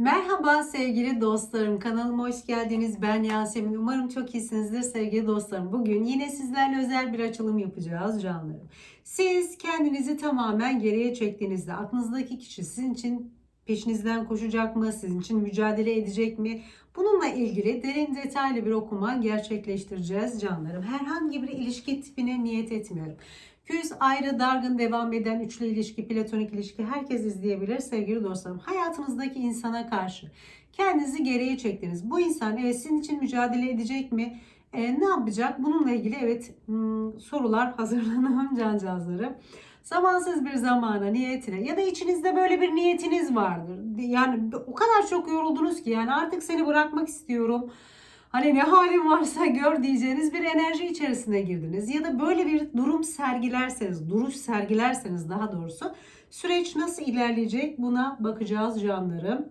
Merhaba sevgili dostlarım. Kanalıma hoş geldiniz. Ben Yasemin. Umarım çok iyisinizdir sevgili dostlarım. Bugün yine sizlerle özel bir açılım yapacağız canlarım. Siz kendinizi tamamen geriye çektiğinizde aklınızdaki kişi sizin için peşinizden koşacak mı? Sizin için mücadele edecek mi? Bununla ilgili derin detaylı bir okuma gerçekleştireceğiz canlarım. Herhangi bir ilişki tipine niyet etmiyorum. Küs, ayrı, dargın, devam eden üçlü ilişki, platonik ilişki herkes izleyebilir sevgili dostlarım. Hayatınızdaki insana karşı kendinizi geriye çektiniz. Bu insan evet sizin için mücadele edecek mi? E, ne yapacak? Bununla ilgili evet hmm, sorular hazırlanım cancağızlarım. Zamansız bir zamana, niyetine ya da içinizde böyle bir niyetiniz vardır. Yani o kadar çok yoruldunuz ki yani artık seni bırakmak istiyorum. Hani ne halin varsa gör diyeceğiniz bir enerji içerisine girdiniz. Ya da böyle bir durum sergilerseniz, duruş sergilerseniz daha doğrusu süreç nasıl ilerleyecek buna bakacağız canlarım.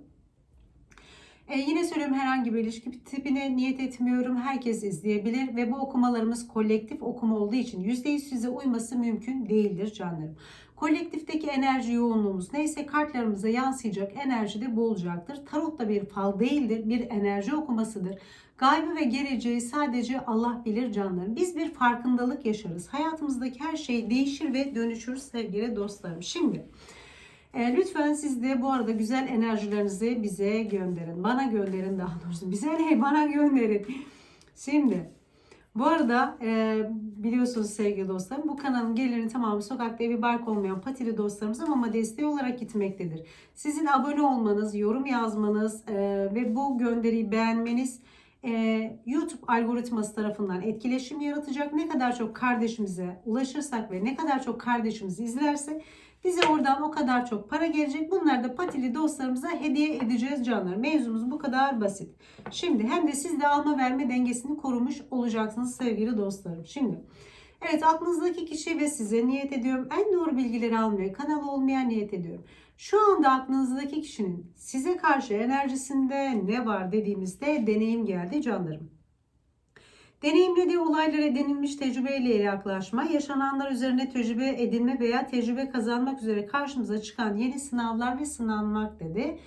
E, yine söylüyorum herhangi bir ilişki tipine niyet etmiyorum. Herkes izleyebilir ve bu okumalarımız kolektif okuma olduğu için %100 size uyması mümkün değildir canlarım. Kolektifteki enerji yoğunluğumuz neyse kartlarımıza yansıyacak enerji de bu olacaktır. Tarot da bir fal değildir, bir enerji okumasıdır. Gaybı ve geleceği sadece Allah bilir canlarım. Biz bir farkındalık yaşarız. Hayatımızdaki her şey değişir ve dönüşür sevgili dostlarım. Şimdi e, lütfen siz de bu arada güzel enerjilerinizi bize gönderin. Bana gönderin daha doğrusu. Bize ne? Bana gönderin. Şimdi bu arada e, biliyorsunuz sevgili dostlarım bu kanalın gelirini tamamı sokakta evi bark olmayan patili dostlarımıza mama desteği olarak gitmektedir. Sizin abone olmanız, yorum yazmanız e, ve bu gönderiyi beğenmeniz e, YouTube algoritması tarafından etkileşim yaratacak. Ne kadar çok kardeşimize ulaşırsak ve ne kadar çok kardeşimiz izlerse bize oradan o kadar çok para gelecek. Bunları da patili dostlarımıza hediye edeceğiz canlar. Mevzumuz bu kadar basit. Şimdi hem de siz de alma verme dengesini korumuş olacaksınız sevgili dostlarım. Şimdi evet aklınızdaki kişi ve size niyet ediyorum. En doğru bilgileri almaya kanal olmaya niyet ediyorum. Şu anda aklınızdaki kişinin size karşı enerjisinde ne var dediğimizde deneyim geldi canlarım. Deneyimlediği olaylara edinilmiş tecrübeyle yaklaşma, yaşananlar üzerine tecrübe edinme veya tecrübe kazanmak üzere karşımıza çıkan yeni sınavlar ve sınanmak dedi.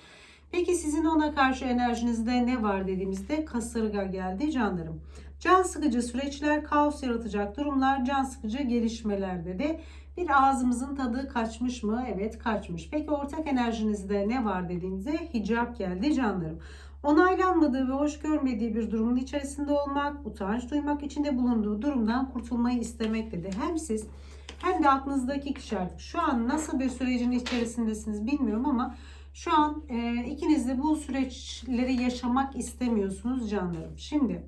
Peki sizin ona karşı enerjinizde ne var dediğimizde kasırga geldi canlarım. Can sıkıcı süreçler, kaos yaratacak durumlar, can sıkıcı gelişmeler dedi. Bir ağzımızın tadı kaçmış mı? Evet kaçmış. Peki ortak enerjinizde ne var dediğimizde hicap geldi canlarım onaylanmadığı ve hoş görmediği bir durumun içerisinde olmak, utanç duymak, içinde bulunduğu durumdan kurtulmayı istemektedir. Hem siz hem de aklınızdaki kişi artık şu an nasıl bir sürecin içerisindesiniz bilmiyorum ama şu an e, ikiniz de bu süreçleri yaşamak istemiyorsunuz canlarım. Şimdi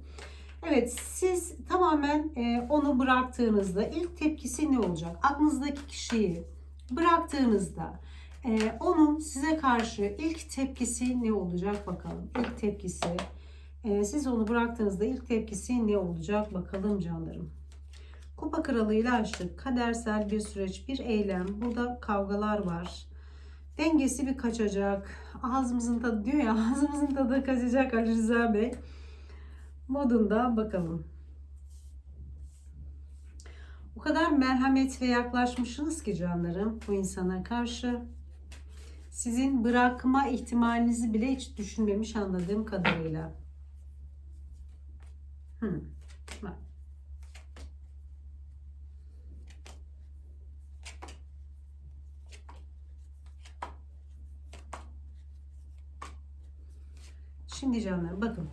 evet siz tamamen e, onu bıraktığınızda ilk tepkisi ne olacak? Aklınızdaki kişiyi bıraktığınızda ee, onun size karşı ilk tepkisi ne olacak bakalım. İlk tepkisi e, siz onu bıraktığınızda ilk tepkisi ne olacak bakalım canlarım. Kupa kralıyla açtık. Kadersel bir süreç, bir eylem. Burada kavgalar var. Dengesi bir kaçacak. Ağzımızın tadı diyor ya ağzımızın tadı kaçacak Ali Rıza Bey. Modunda bakalım. O kadar merhamet ve yaklaşmışsınız ki canlarım bu insana karşı sizin bırakma ihtimalinizi bile hiç düşünmemiş anladığım kadarıyla. Hmm. Şimdi canlarım bakın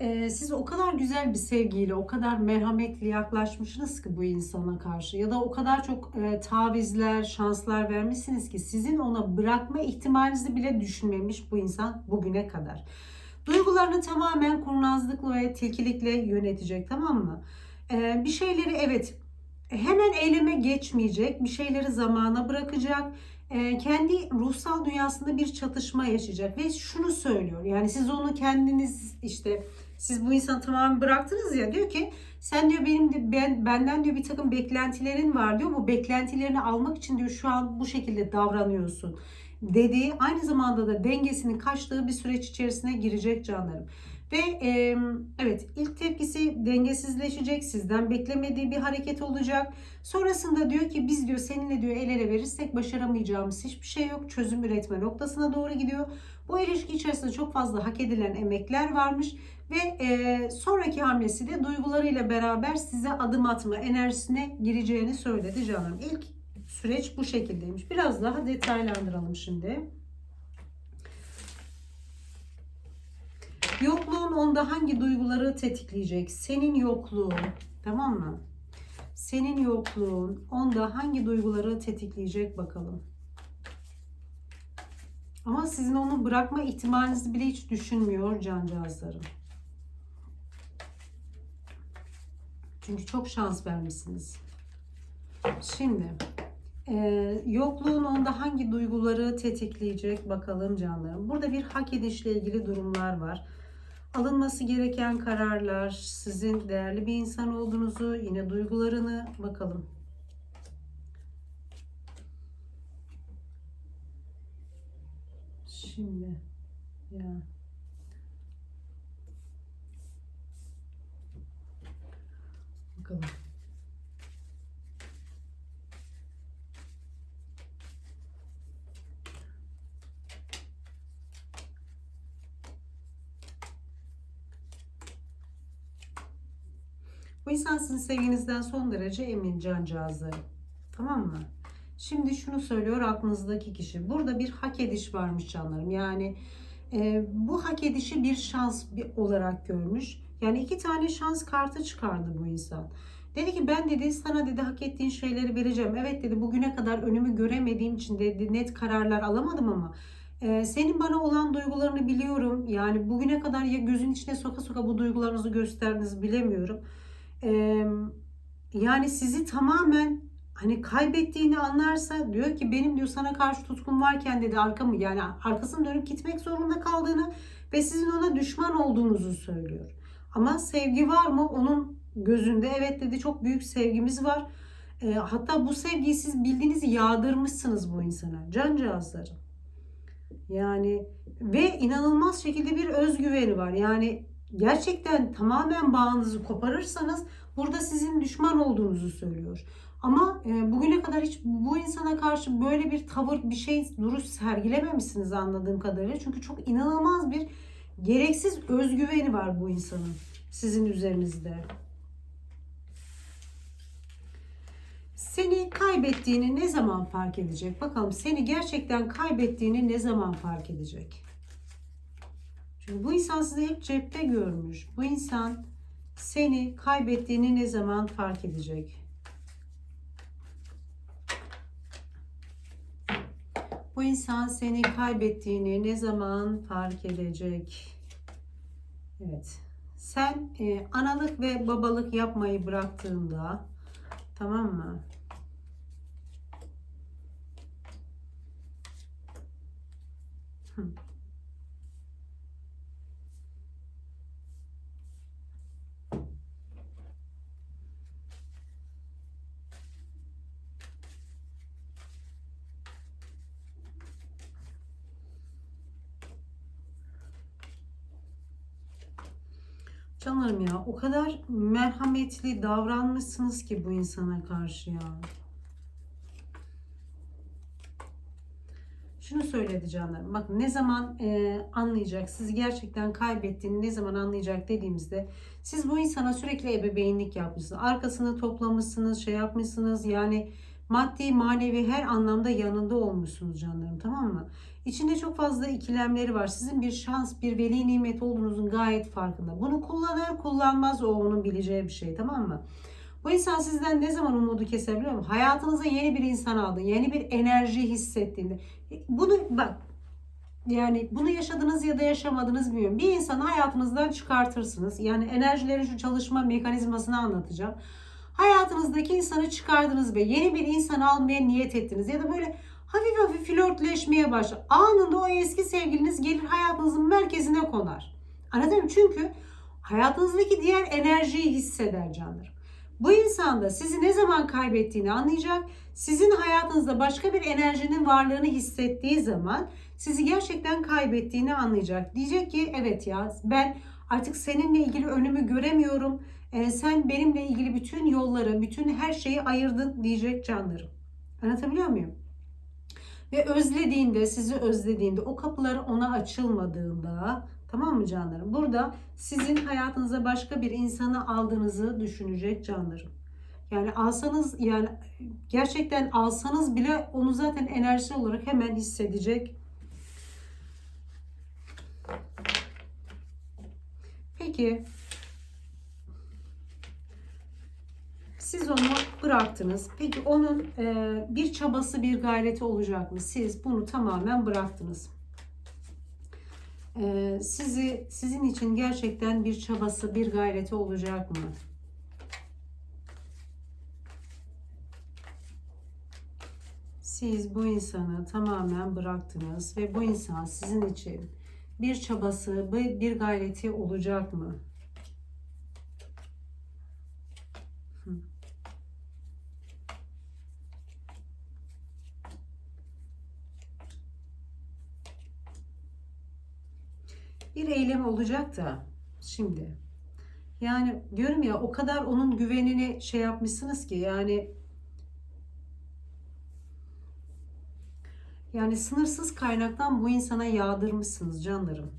e, siz o kadar güzel bir sevgiyle, o kadar merhametli yaklaşmışsınız ki bu insana karşı ya da o kadar çok e, tavizler, şanslar vermişsiniz ki sizin ona bırakma ihtimalinizi bile düşünmemiş bu insan bugüne kadar. Duygularını tamamen kurnazlıkla ve tilkilikle yönetecek tamam mı? E, bir şeyleri evet hemen eyleme geçmeyecek, bir şeyleri zamana bırakacak e, kendi ruhsal dünyasında bir çatışma yaşayacak ve şunu söylüyor. Yani siz onu kendiniz işte siz bu insanı tamamen bıraktınız ya diyor ki sen diyor benim ben benden diyor bir takım beklentilerin var diyor. Bu beklentilerini almak için diyor şu an bu şekilde davranıyorsun dediği aynı zamanda da dengesinin kaçtığı bir süreç içerisine girecek canlarım. Ve e, evet ilk tepkisi dengesizleşecek. Sizden beklemediği bir hareket olacak. Sonrasında diyor ki biz diyor seninle diyor el ele verirsek başaramayacağımız hiçbir şey yok. Çözüm üretme noktasına doğru gidiyor. Bu ilişki içerisinde çok fazla hak edilen emekler varmış. Ve e, sonraki hamlesi de duygularıyla beraber size adım atma enerjisine gireceğini söyledi canım. İlk süreç bu şekildeymiş. Biraz daha detaylandıralım şimdi. Yokluğun onda hangi duyguları tetikleyecek? Senin yokluğun, tamam mı? Senin yokluğun onda hangi duyguları tetikleyecek bakalım. Ama sizin onu bırakma ihtimalinizi bile hiç düşünmüyor cancağızlarım. Çünkü çok şans vermişsiniz. Şimdi e, yokluğun onda hangi duyguları tetikleyecek bakalım canlarım. Burada bir hak edişle ilgili durumlar var. Alınması gereken kararlar, sizin değerli bir insan olduğunuzu, yine duygularını bakalım. Şimdi ya bakalım. Bu insan sizin sevginizden son derece emin cancağızları. Tamam mı? Şimdi şunu söylüyor aklınızdaki kişi. Burada bir hak ediş varmış canlarım. Yani e, bu hak edişi bir şans bir olarak görmüş. Yani iki tane şans kartı çıkardı bu insan. Dedi ki ben dedi sana dedi hak ettiğin şeyleri vereceğim. Evet dedi bugüne kadar önümü göremediğim için dedi net kararlar alamadım ama e, senin bana olan duygularını biliyorum. Yani bugüne kadar ya gözün içine soka soka bu duygularınızı gösterdiniz bilemiyorum. E, yani sizi tamamen hani kaybettiğini anlarsa diyor ki benim diyor sana karşı tutkum varken dedi arkamı yani arkasını dönüp gitmek zorunda kaldığını ve sizin ona düşman olduğunuzu söylüyor. Ama sevgi var mı? Onun gözünde evet dedi çok büyük sevgimiz var. E, hatta bu sevgiyi siz bildiğinizi yağdırmışsınız bu insana. Cancağızları. Yani ve inanılmaz şekilde bir özgüveni var. Yani gerçekten tamamen bağınızı koparırsanız burada sizin düşman olduğunuzu söylüyor. Ama e, bugüne kadar hiç bu insana karşı böyle bir tavır, bir şey, duruş sergilememişsiniz anladığım kadarıyla. Çünkü çok inanılmaz bir gereksiz özgüveni var bu insanın sizin üzerinizde. Seni kaybettiğini ne zaman fark edecek? Bakalım seni gerçekten kaybettiğini ne zaman fark edecek? Çünkü bu insan sizi hep cepte görmüş. Bu insan seni kaybettiğini ne zaman fark edecek? Bu insan seni kaybettiğini ne zaman fark edecek? Evet. Sen e, analık ve babalık yapmayı bıraktığında tamam mı? Hı. Canlarım ya o kadar merhametli davranmışsınız ki bu insana karşı ya. Şunu söyledi canlarım. Bakın ne zaman e, anlayacak, sizi gerçekten kaybettiğini ne zaman anlayacak dediğimizde siz bu insana sürekli ebeveynlik yapmışsınız. Arkasını toplamışsınız, şey yapmışsınız. Yani maddi, manevi her anlamda yanında olmuşsunuz canlarım tamam mı? İçinde çok fazla ikilemleri var. Sizin bir şans, bir veli nimet olduğunuzun gayet farkında. Bunu kullanır, kullanmaz o onun bileceği bir şey tamam mı? Bu insan sizden ne zaman umudu keser biliyor musun? Hayatınıza yeni bir insan aldın, yeni bir enerji hissettiğinde. Bunu bak yani bunu yaşadınız ya da yaşamadınız bilmiyorum. Bir insanı hayatınızdan çıkartırsınız. Yani enerjilerin şu çalışma mekanizmasını anlatacağım. Hayatınızdaki insanı çıkardınız ve yeni bir insan almaya niyet ettiniz. Ya da böyle hafif hafif flörtleşmeye başlar. Anında o eski sevgiliniz gelir hayatınızın merkezine konar. Anladın mı? Çünkü hayatınızdaki diğer enerjiyi hisseder canlarım. Bu insan da sizi ne zaman kaybettiğini anlayacak. Sizin hayatınızda başka bir enerjinin varlığını hissettiği zaman sizi gerçekten kaybettiğini anlayacak. Diyecek ki evet ya ben Artık seninle ilgili önümü göremiyorum. E, sen benimle ilgili bütün yolları, bütün her şeyi ayırdın diyecek canlarım. Anlatabiliyor muyum? Ve özlediğinde, sizi özlediğinde, o kapılar ona açılmadığında, tamam mı canlarım? Burada sizin hayatınıza başka bir insanı aldığınızı düşünecek canlarım. Yani alsanız, yani gerçekten alsanız bile onu zaten enerji olarak hemen hissedecek. Peki, Siz onu bıraktınız. Peki onun e, bir çabası, bir gayreti olacak mı? Siz bunu tamamen bıraktınız. E, sizi sizin için gerçekten bir çabası, bir gayreti olacak mı? Siz bu insanı tamamen bıraktınız ve bu insan sizin için bir çabası, bir gayreti olacak mı? Bir eylem olacak da şimdi yani diyorum ya o kadar onun güvenini şey yapmışsınız ki yani yani sınırsız kaynaktan bu insana yağdırmışsınız canlarım.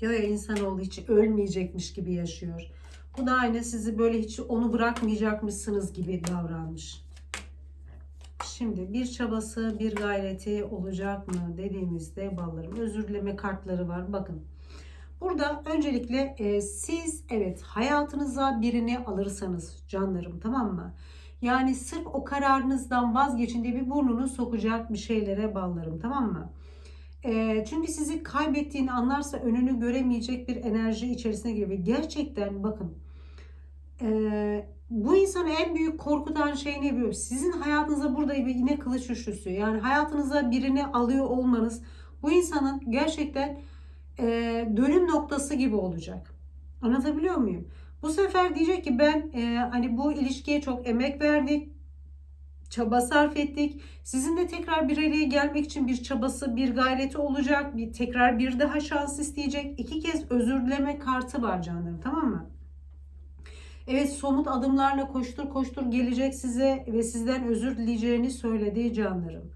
Diyor ya insanoğlu hiç ölmeyecekmiş gibi yaşıyor. Bu da aynı sizi böyle hiç onu bırakmayacakmışsınız gibi davranmış. Şimdi bir çabası, bir gayreti olacak mı dediğimizde ballarım özür dileme kartları var. Bakın. Burada öncelikle e, siz evet hayatınıza birini alırsanız canlarım tamam mı? Yani sırf o kararınızdan vazgeçin diye bir burnunu sokacak bir şeylere ballarım tamam mı? E, çünkü sizi kaybettiğini anlarsa önünü göremeyecek bir enerji içerisine giriyor. Gerçekten bakın e, insanı en büyük korkutan şey ne biliyor? Sizin hayatınıza burada bir yine kılıç üçlüsü. Yani hayatınıza birini alıyor olmanız bu insanın gerçekten e, dönüm noktası gibi olacak. Anlatabiliyor muyum? Bu sefer diyecek ki ben e, hani bu ilişkiye çok emek verdik, çaba sarf ettik. Sizin de tekrar bir araya gelmek için bir çabası, bir gayreti olacak. Bir tekrar bir daha şans isteyecek. İki kez özür dileme kartı var canlarım tamam mı? Evet somut adımlarla koştur koştur gelecek size ve sizden özür dileyeceğini söylediği canlarım.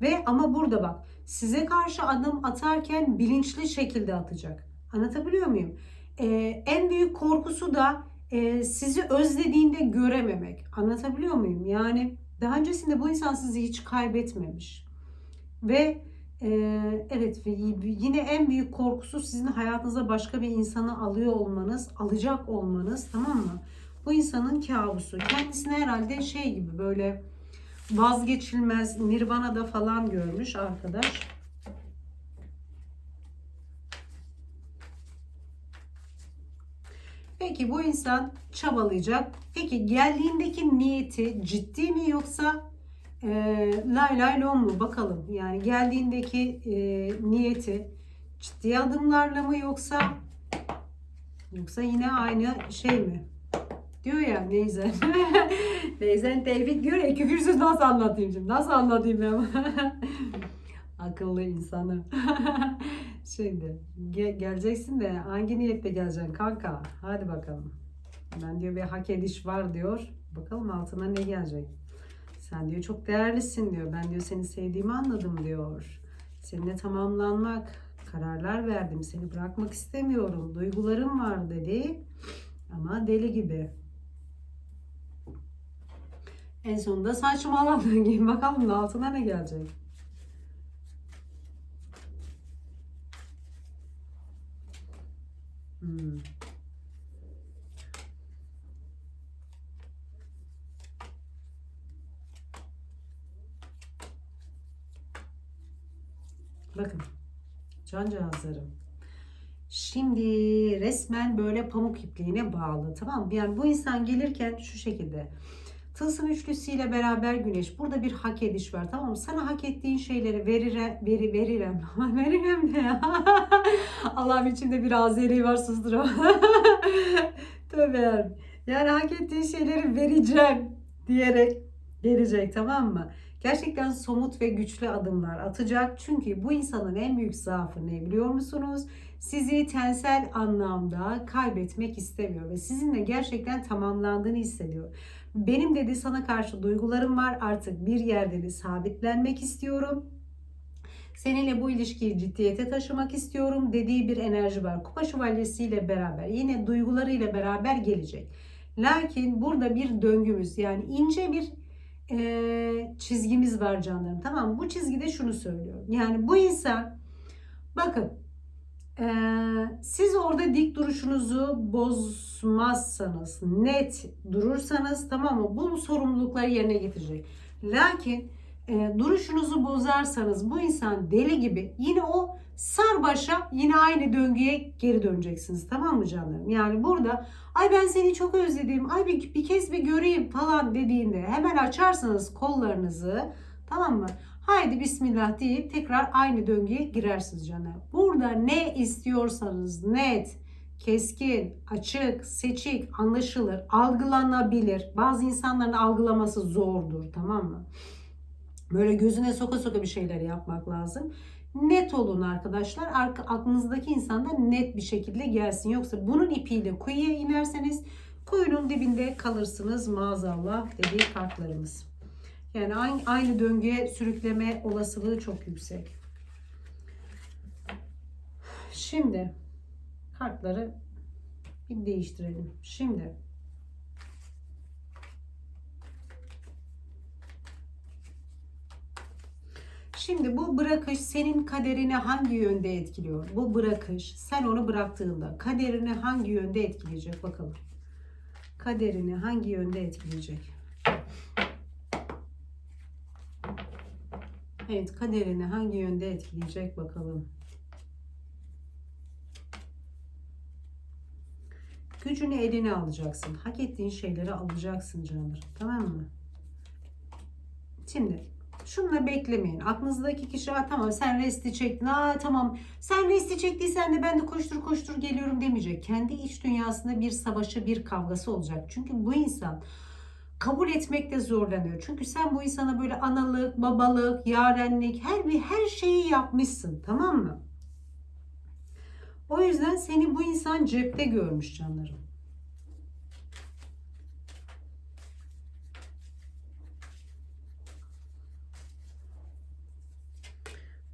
Ve ama burada bak size karşı adım atarken bilinçli şekilde atacak. Anlatabiliyor muyum? Ee, en büyük korkusu da e, sizi özlediğinde görememek. Anlatabiliyor muyum? Yani daha öncesinde bu insan sizi hiç kaybetmemiş. Ve e, evet yine en büyük korkusu sizin hayatınıza başka bir insanı alıyor olmanız, alacak olmanız tamam mı? Bu insanın kabusu. Kendisini herhalde şey gibi böyle vazgeçilmez Nirvana'da falan görmüş arkadaş. Peki bu insan çabalayacak. Peki geldiğindeki niyeti ciddi mi yoksa e, lay lay lon mu bakalım. Yani geldiğindeki e, niyeti ciddi adımlarla mı yoksa yoksa yine aynı şey mi? Diyor ya neyse. Neyzen Tevfik diyor ya küfürsüz nasıl anlatayım şimdi? Nasıl anlatayım ben? Akıllı insanı. şimdi ge- geleceksin de hangi niyetle geleceksin kanka? Hadi bakalım. Ben diyor bir hak ediş var diyor. Bakalım altına ne gelecek? Sen diyor çok değerlisin diyor. Ben diyor seni sevdiğimi anladım diyor. Seninle tamamlanmak, kararlar verdim. Seni bırakmak istemiyorum. Duygularım var dedi. Ama deli gibi. En sonunda saçmaladın giyin bakalım da altına ne gelecek. Hmm. Bakın. Cancağızlarım. Şimdi resmen böyle pamuk ipliğine bağlı. Tamam mı? Yani bu insan gelirken şu şekilde. Tılsım üçlüsüyle beraber güneş. Burada bir hak ediş var tamam mı? Sana hak ettiğin şeyleri verire, veri, veririm. veririm ne ya? Allah'ım içimde bir Azeri var sustur Tövbe Yani hak ettiğin şeyleri vereceğim diyerek gelecek tamam mı? Gerçekten somut ve güçlü adımlar atacak. Çünkü bu insanın en büyük zaafı ne biliyor musunuz? Sizi tensel anlamda kaybetmek istemiyor ve sizinle gerçekten tamamlandığını hissediyor. Benim dedi sana karşı duygularım var artık bir yerde de sabitlenmek istiyorum. Seninle bu ilişkiyi ciddiyete taşımak istiyorum dediği bir enerji var. Kupa şövalyesiyle beraber yine duygularıyla beraber gelecek. Lakin burada bir döngümüz yani ince bir e, çizgimiz var canlarım. Tamam? Bu çizgide şunu söylüyorum. Yani bu insan bakın e, siz orada dik duruşunuzu bozmazsanız, net durursanız tamam mı? Bu sorumlulukları yerine getirecek. Lakin e, duruşunuzu bozarsanız bu insan deli gibi yine o sarbaşa yine aynı döngüye geri döneceksiniz. Tamam mı canlarım? Yani burada ay ben seni çok özledim, ay bir, bir kez bir göreyim falan dediğinde hemen açarsınız kollarınızı tamam mı? Haydi bismillah deyip tekrar aynı döngüye girersiniz canım. Burada ne istiyorsanız net, keskin, açık, seçik, anlaşılır, algılanabilir. Bazı insanların algılaması zordur tamam mı? Böyle gözüne soka soka bir şeyler yapmak lazım. Net olun arkadaşlar. Arka, aklınızdaki insan da net bir şekilde gelsin. Yoksa bunun ipiyle kuyuya inerseniz kuyunun dibinde kalırsınız maazallah dediği kartlarımız. Yani aynı, aynı döngüye sürükleme olasılığı çok yüksek. Şimdi kartları bir değiştirelim. Şimdi Şimdi bu bırakış senin kaderini hangi yönde etkiliyor? Bu bırakış sen onu bıraktığında kaderini hangi yönde etkileyecek bakalım. Kaderini hangi yönde etkileyecek? Evet kaderini hangi yönde etkileyecek bakalım. Gücünü eline alacaksın. Hak ettiğin şeyleri alacaksın canım. Tamam mı? Şimdi şunla beklemeyin. Aklınızdaki kişi Aa, tamam sen resti çektin. Aa, tamam sen resti çektiysen de ben de koştur koştur geliyorum demeyecek. Kendi iç dünyasında bir savaşı bir kavgası olacak. Çünkü bu insan kabul etmekte zorlanıyor. Çünkü sen bu insana böyle analık, babalık, yarenlik her bir her şeyi yapmışsın. Tamam mı? O yüzden seni bu insan cepte görmüş canlarım.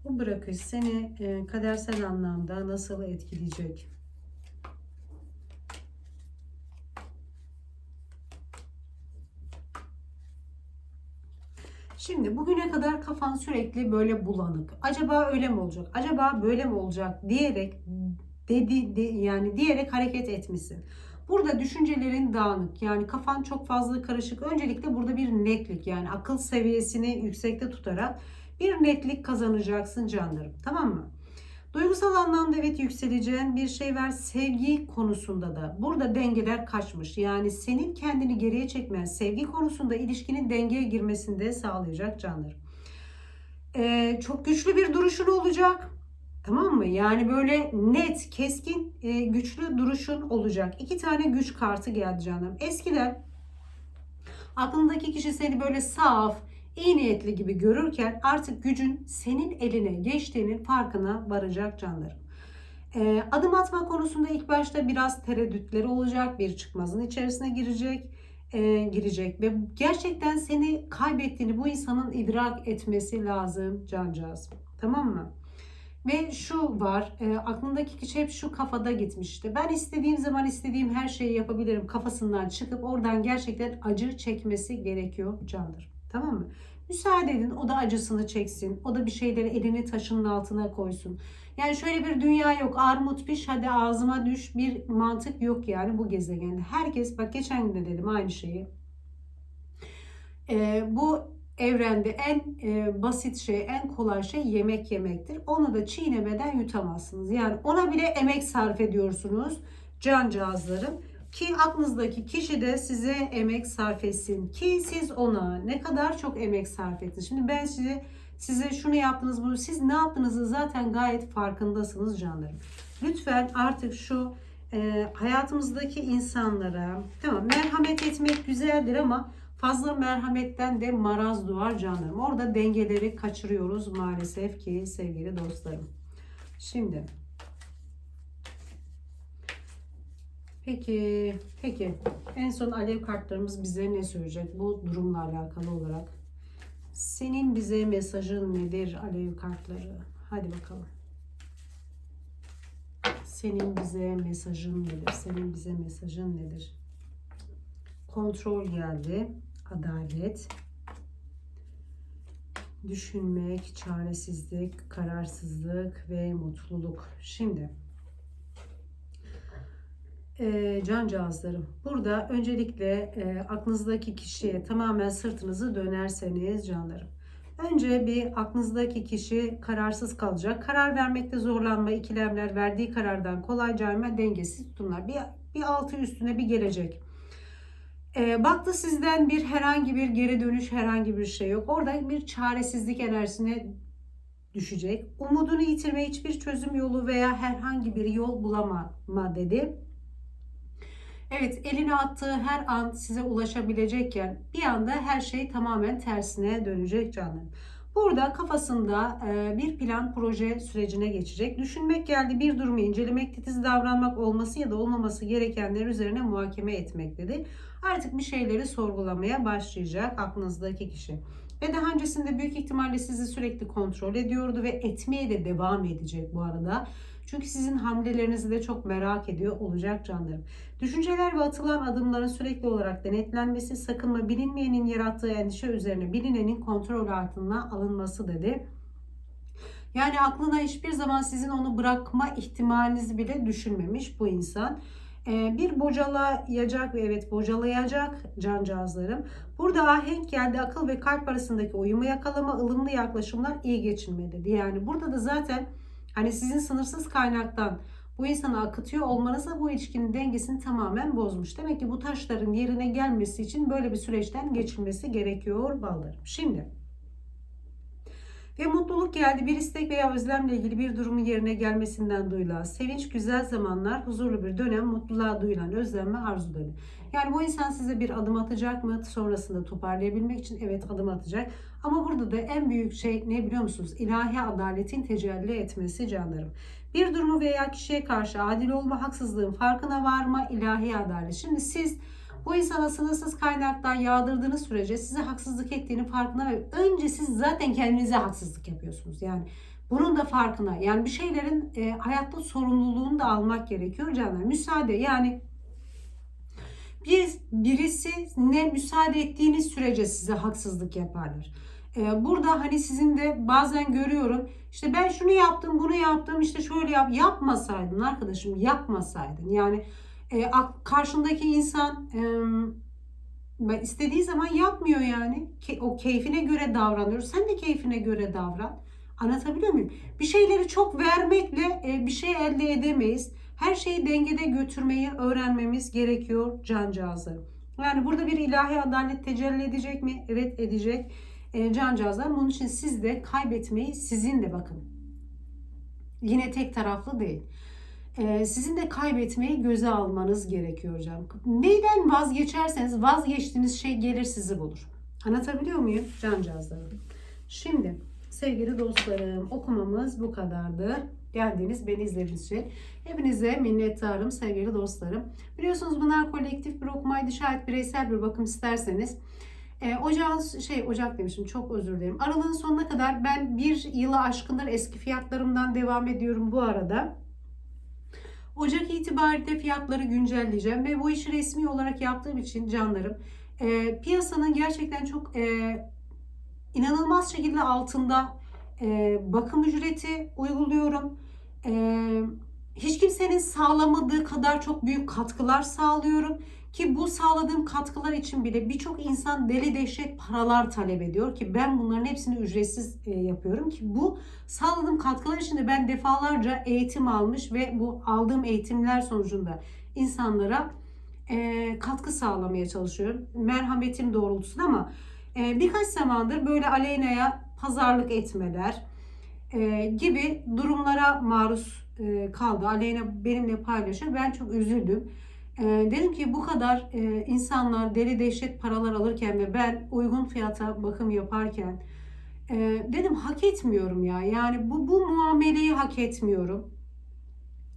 Bu bırakış seni e, kadersel anlamda nasıl etkileyecek? Şimdi bugüne kadar kafan sürekli böyle bulanık. Acaba öyle mi olacak? Acaba böyle mi olacak diyerek dedi de, yani diyerek hareket etmişsin. Burada düşüncelerin dağınık yani kafan çok fazla karışık. Öncelikle burada bir netlik yani akıl seviyesini yüksekte tutarak bir netlik kazanacaksın canlarım. Tamam mı? Duygusal anlamda evet yükseleceğin bir şey var. Sevgi konusunda da burada dengeler kaçmış. Yani senin kendini geriye çekmen sevgi konusunda ilişkinin dengeye girmesini de sağlayacak canlarım. Ee, çok güçlü bir duruşun olacak. Tamam mı? Yani böyle net, keskin, e, güçlü duruşun olacak. İki tane güç kartı geldi canım. Eskiden aklındaki kişi seni böyle saf, iyi niyetli gibi görürken artık gücün senin eline geçtiğinin farkına varacak canlarım. E, adım atma konusunda ilk başta biraz tereddütleri olacak. Bir çıkmazın içerisine girecek. E, girecek ve gerçekten seni kaybettiğini bu insanın idrak etmesi lazım cancağız. Tamam mı? Ve şu var, e, aklındaki kişi hep şu kafada gitmişti. Ben istediğim zaman istediğim her şeyi yapabilirim kafasından çıkıp oradan gerçekten acı çekmesi gerekiyor candır. Tamam mı? Müsaade edin o da acısını çeksin. O da bir şeyleri elini taşının altına koysun. Yani şöyle bir dünya yok. Armut piş hadi ağzıma düş bir mantık yok yani bu gezegende. Herkes bak geçen gün de dedim aynı şeyi. Ee, bu evrende en e, basit şey, en kolay şey yemek yemektir. Onu da çiğnemeden yutamazsınız. Yani ona bile emek sarf ediyorsunuz cancağızlarım. Ki aklınızdaki kişi de size emek sarf etsin. Ki siz ona ne kadar çok emek sarf ettiniz. Şimdi ben size size şunu yaptınız bunu siz ne yaptığınızı zaten gayet farkındasınız canlarım. Lütfen artık şu e, hayatımızdaki insanlara tamam merhamet etmek güzeldir ama Fazla merhametten de maraz doğar canlarım. Orada dengeleri kaçırıyoruz maalesef ki sevgili dostlarım. Şimdi Peki, peki. En son alev kartlarımız bize ne söyleyecek bu durumla alakalı olarak? Senin bize mesajın nedir alev kartları? Hadi bakalım. Senin bize mesajın nedir? Senin bize mesajın nedir? Kontrol geldi. Adalet. Düşünmek, çaresizlik, kararsızlık ve mutluluk. Şimdi e, cancağızlarım. Burada öncelikle e, aklınızdaki kişiye tamamen sırtınızı dönerseniz canlarım. Önce bir aklınızdaki kişi kararsız kalacak. Karar vermekte zorlanma, ikilemler, verdiği karardan kolay cayma, dengesiz tutumlar. Bir, bir altı üstüne bir gelecek. E, baktı sizden bir herhangi bir geri dönüş, herhangi bir şey yok. Orada bir çaresizlik enerjisine düşecek. Umudunu yitirme hiçbir çözüm yolu veya herhangi bir yol bulamama dedi. Evet eline attığı her an size ulaşabilecekken bir anda her şey tamamen tersine dönecek canım. Burada kafasında e, bir plan proje sürecine geçecek. Düşünmek geldi bir durumu incelemek, titiz davranmak olması ya da olmaması gerekenler üzerine muhakeme etmek dedi. Artık bir şeyleri sorgulamaya başlayacak aklınızdaki kişi. Ve daha öncesinde büyük ihtimalle sizi sürekli kontrol ediyordu ve etmeye de devam edecek bu arada. Çünkü sizin hamlelerinizi de çok merak ediyor olacak canlarım. Düşünceler ve atılan adımların sürekli olarak denetlenmesi, sakınma bilinmeyenin yarattığı endişe üzerine bilinenin kontrol altına alınması dedi. Yani aklına hiçbir zaman sizin onu bırakma ihtimalinizi bile düşünmemiş bu insan. Ee, bir bocalayacak ve evet bocalayacak cancağızlarım. Burada ahenk geldi akıl ve kalp arasındaki uyumu yakalama, ılımlı yaklaşımlar iyi geçinme dedi. Yani burada da zaten Hani sizin sınırsız kaynaktan bu insanı akıtıyor olmanız bu ilişkinin dengesini tamamen bozmuş. Demek ki bu taşların yerine gelmesi için böyle bir süreçten geçilmesi gerekiyor ballarım. Şimdi ve mutluluk geldi. Bir istek veya özlemle ilgili bir durumun yerine gelmesinden duyulan sevinç, güzel zamanlar, huzurlu bir dönem, mutluluğa duyulan özlem ve arzuları. Yani bu insan size bir adım atacak mı? Sonrasında toparlayabilmek için evet adım atacak. Ama burada da en büyük şey ne biliyor musunuz? İlahi adaletin tecelli etmesi canlarım. Bir durumu veya kişiye karşı adil olma, haksızlığın farkına varma, ilahi adalet. Şimdi siz bu insana sınırsız kaynaktan yağdırdığınız sürece size haksızlık ettiğinin farkına ve önce siz zaten kendinize haksızlık yapıyorsunuz. Yani bunun da farkına. Yani bir şeylerin e, hayatta sorumluluğunu da almak gerekiyor canlar. Müsaade yani bir birisi ne müsaade ettiğiniz sürece size haksızlık yaparlar. Ee, burada hani sizin de bazen görüyorum işte ben şunu yaptım bunu yaptım işte şöyle yap yapmasaydın arkadaşım yapmasaydın yani e, karşındaki insan e, istediği zaman yapmıyor yani o keyfine göre davranıyor sen de keyfine göre davran anlatabiliyor muyum bir şeyleri çok vermekle e, bir şey elde edemeyiz her şeyi dengede götürmeyi öğrenmemiz gerekiyor cancağızlarım. Yani burada bir ilahi adalet tecelli edecek mi? Evet edecek e, cancağızlar. Bunun için siz de kaybetmeyi sizin de bakın. Yine tek taraflı değil. E, sizin de kaybetmeyi göze almanız gerekiyor hocam. Neyden vazgeçerseniz vazgeçtiğiniz şey gelir sizi bulur. Anlatabiliyor muyum cancağızlarım? Şimdi sevgili dostlarım okumamız bu kadardı geldiniz, beni izlediğiniz için. Hepinize minnettarım sevgili dostlarım. Biliyorsunuz bunlar kolektif bir okumaydı. Şayet bireysel bir bakım isterseniz e, ocağın şey ocak demişim çok özür dilerim. Aralığın sonuna kadar ben bir yıla aşkındır eski fiyatlarımdan devam ediyorum bu arada. Ocak itibariyle fiyatları güncelleyeceğim ve bu işi resmi olarak yaptığım için canlarım e, piyasanın gerçekten çok e, inanılmaz şekilde altında e, bakım ücreti uyguluyorum. E, hiç kimsenin sağlamadığı kadar çok büyük katkılar sağlıyorum. Ki bu sağladığım katkılar için bile birçok insan deli dehşet paralar talep ediyor ki ben bunların hepsini ücretsiz e, yapıyorum ki bu sağladığım katkılar için de ben defalarca eğitim almış ve bu aldığım eğitimler sonucunda insanlara e, katkı sağlamaya çalışıyorum. Merhametim doğrultusunda ama e, birkaç zamandır böyle Aleyna'ya pazarlık etmeler gibi durumlara maruz kaldı. Aleyna benimle paylaşıyor. Ben çok üzüldüm. Ee, dedim ki bu kadar e, insanlar deli dehşet paralar alırken ve ben uygun fiyata bakım yaparken e, dedim hak etmiyorum ya. Yani bu, bu muameleyi hak etmiyorum.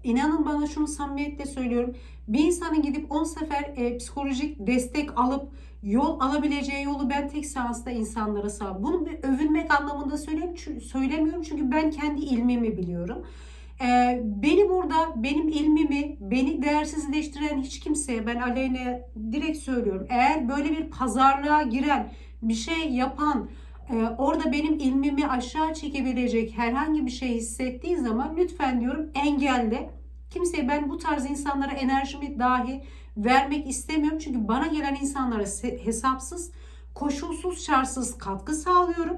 İnanın bana şunu samimiyetle söylüyorum. Bir insanın gidip 10 sefer e, psikolojik destek alıp yol alabileceği yolu ben tek seansta insanlara sağ. Bunu bir övünmek anlamında söylemiyorum çünkü ben kendi ilmimi biliyorum. Ee, beni burada, benim ilmimi, beni değersizleştiren hiç kimseye ben Aleyna'ya direkt söylüyorum. Eğer böyle bir pazarlığa giren, bir şey yapan, e, orada benim ilmimi aşağı çekebilecek herhangi bir şey hissettiği zaman lütfen diyorum engelle. Kimseye ben bu tarz insanlara enerjimi dahi vermek istemiyorum. Çünkü bana gelen insanlara hesapsız, koşulsuz, şartsız katkı sağlıyorum.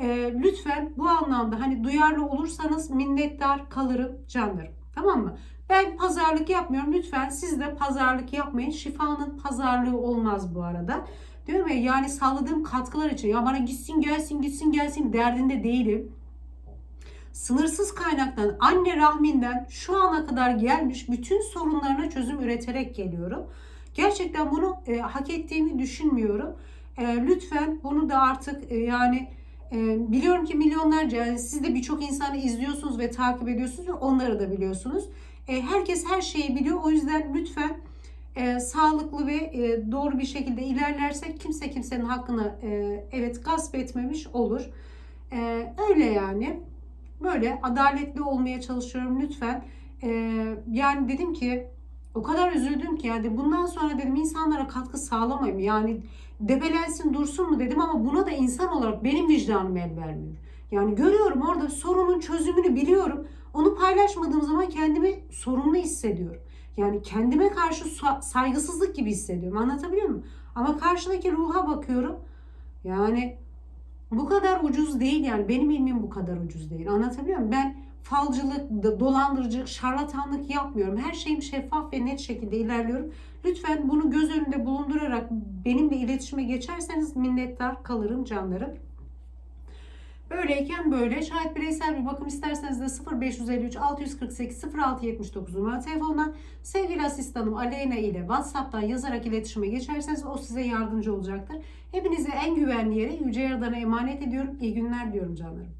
Ee, lütfen bu anlamda hani duyarlı olursanız minnettar kalırım canlarım. Tamam mı? Ben pazarlık yapmıyorum. Lütfen siz de pazarlık yapmayın. Şifanın pazarlığı olmaz bu arada. Diyorum ya yani sağladığım katkılar için ya bana gitsin gelsin gitsin gelsin derdinde değilim. Sınırsız kaynaktan anne rahminden şu ana kadar gelmiş bütün sorunlarına çözüm üreterek geliyorum. Gerçekten bunu e, hak ettiğimi düşünmüyorum. E, lütfen bunu da artık e, yani e, biliyorum ki milyonlarca yani siz de birçok insanı izliyorsunuz ve takip ediyorsunuz ve onları da biliyorsunuz. E, herkes her şeyi biliyor. O yüzden lütfen e, sağlıklı ve e, doğru bir şekilde ilerlersek kimse kimsenin hakkını e, evet gasp etmemiş olur. E, öyle yani. Böyle adaletli olmaya çalışıyorum lütfen. E, yani dedim ki o kadar üzüldüm ki yani bundan sonra dedim insanlara katkı sağlamayayım. Yani debelensin dursun mu dedim ama buna da insan olarak benim vicdanım el vermiyor. Yani görüyorum orada sorunun çözümünü biliyorum. Onu paylaşmadığım zaman kendimi sorumlu hissediyorum. Yani kendime karşı sa- saygısızlık gibi hissediyorum. Anlatabiliyor muyum? Ama karşıdaki ruha bakıyorum. Yani bu kadar ucuz değil yani benim ilmim bu kadar ucuz değil. Anlatabiliyor muyum? Ben falcılık, dolandırıcılık, şarlatanlık yapmıyorum. Her şeyim şeffaf ve net şekilde ilerliyorum. Lütfen bunu göz önünde bulundurarak benimle iletişime geçerseniz minnettar kalırım canlarım. Böyleyken böyle. Şayet bireysel bir bakım isterseniz de 0553 648 0679 numara telefondan sevgili asistanım Aleyna ile WhatsApp'tan yazarak iletişime geçerseniz o size yardımcı olacaktır. Hepinize en güvenli yere Yüce Yaradan'a emanet ediyorum. İyi günler diyorum canlarım.